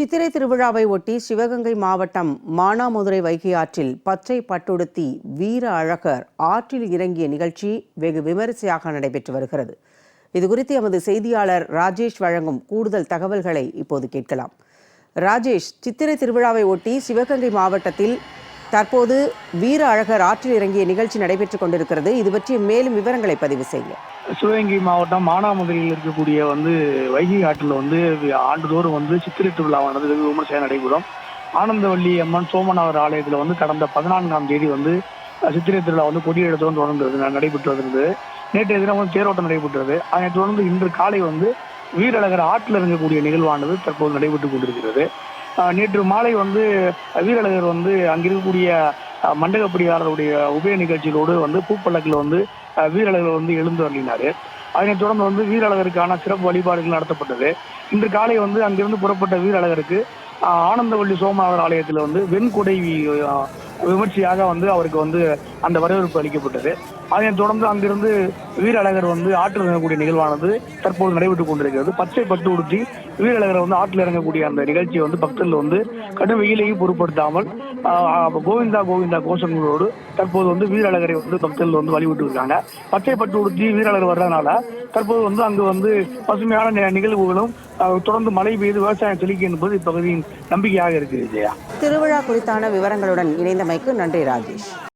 சித்திரை திருவிழாவை ஒட்டி சிவகங்கை மாவட்டம் மானாமதுரை வைகை ஆற்றில் பச்சை பட்டுடுத்தி வீர அழகர் ஆற்றில் இறங்கிய நிகழ்ச்சி வெகு விமரிசையாக நடைபெற்று வருகிறது. இதுகுறித்து எமது செய்தியாளர் ராஜேஷ் வழங்கும் கூடுதல் தகவல்களை இப்போது கேட்கலாம். ராஜேஷ் சித்திரை திருவிழாவை ஒட்டி சிவகங்கை மாவட்டத்தில் தற்போது வீர அழகர் ஆற்றில் இறங்கிய நிகழ்ச்சி நடைபெற்றுக் கொண்டிருக்கிறது. இது பற்றி மேலும் விவரங்களை பதிவு செய்யுங்க. சிவகங்கை மாவட்டம் மானாமதுரையில் இருக்கக்கூடிய வந்து வைகை ஆற்றில் வந்து ஆண்டுதோறும் வந்து சித்திரை திருவிழாவானது வெகு விமர்சையாக நடைபெறும். ஆனந்தவள்ளி அம்மன் சோமநாதர் ஆலயத்தில் வந்து கடந்த பதினான்காம் தேதி வந்து சித்திரை திருவிழா வந்து கொடியெடுத்துடன் தொடர்ந்து நடைபெற்று வந்திருந்தது நேற்றைய தினம் வந்து தேரோட்டம் நடைபெற்றது. அதனைத் தொடர்ந்து இன்று காலை வந்து வீரழகர் ஆற்றில் இறங்கக்கூடிய நிகழ்வானது தற்போது நடைபெற்றுக் கொண்டிருக்கிறது. நேற்று மாலை வந்து வீரழகர் வந்து அங்கிருக்கக்கூடிய அஹ், மண்டகப்படியாளருடைய உபய நிகழ்ச்சிகளோடு வந்து பூப்பள்ளக்கில் வந்து வீரழகர் வந்து எழுந்து அருளினார் அதனைத் தொடர்ந்து வந்து வீரழகருக்கான சிறப்பு வழிபாடுகள் நடத்தப்பட்டது. இன்று காலை வந்து அங்கிருந்து புறப்பட்ட வீரழகருக்கு ஆனந்தவள்ளி சோமநாதர் ஆலயத்தில் வந்து வெண்குடை விமர்சையாக வந்து அவருக்கு வந்து அந்த வரவேற்பு அளிக்கப்பட்டது. அதனைத் தொடர்ந்து அங்கிருந்து வீரழகர் வந்து ஆற்றில் இறங்கக்கூடிய நிகழ்வானது தற்போது நடைபெற்றுக் கொண்டிருக்கிறது. பச்சை பட்டு உடுத்தி வீரழகரை வந்து ஆற்றில் இறங்கக்கூடிய அந்த நிகழ்ச்சியை வந்து பக்தர்கள் வந்து கடும் வெயிலையும் பொருட்படுத்தாமல் கோவிந்தா கோவிந்தா கோஷங்களோடு தற்போது வந்து வீரழகரை வந்து பக்தர்கள் வந்து வழிவிட்டு இருக்காங்க. பச்சை பட்டு உடுத்தி வீரழகர் வர்றதுனால தற்போது வந்து அங்கு வந்து பசுமையான நிகழ்வுகளும் தொடர்ந்து மழை பெய்து விவசாயம் செழிக்கும் என்பது இப்பகுதியின் நம்பிக்கையாக இருக்குது ஜெயா திருவிழா குறித்தான விவரங்களுடன் இணைந்தமைக்கு நன்றி ராஜேஷ்.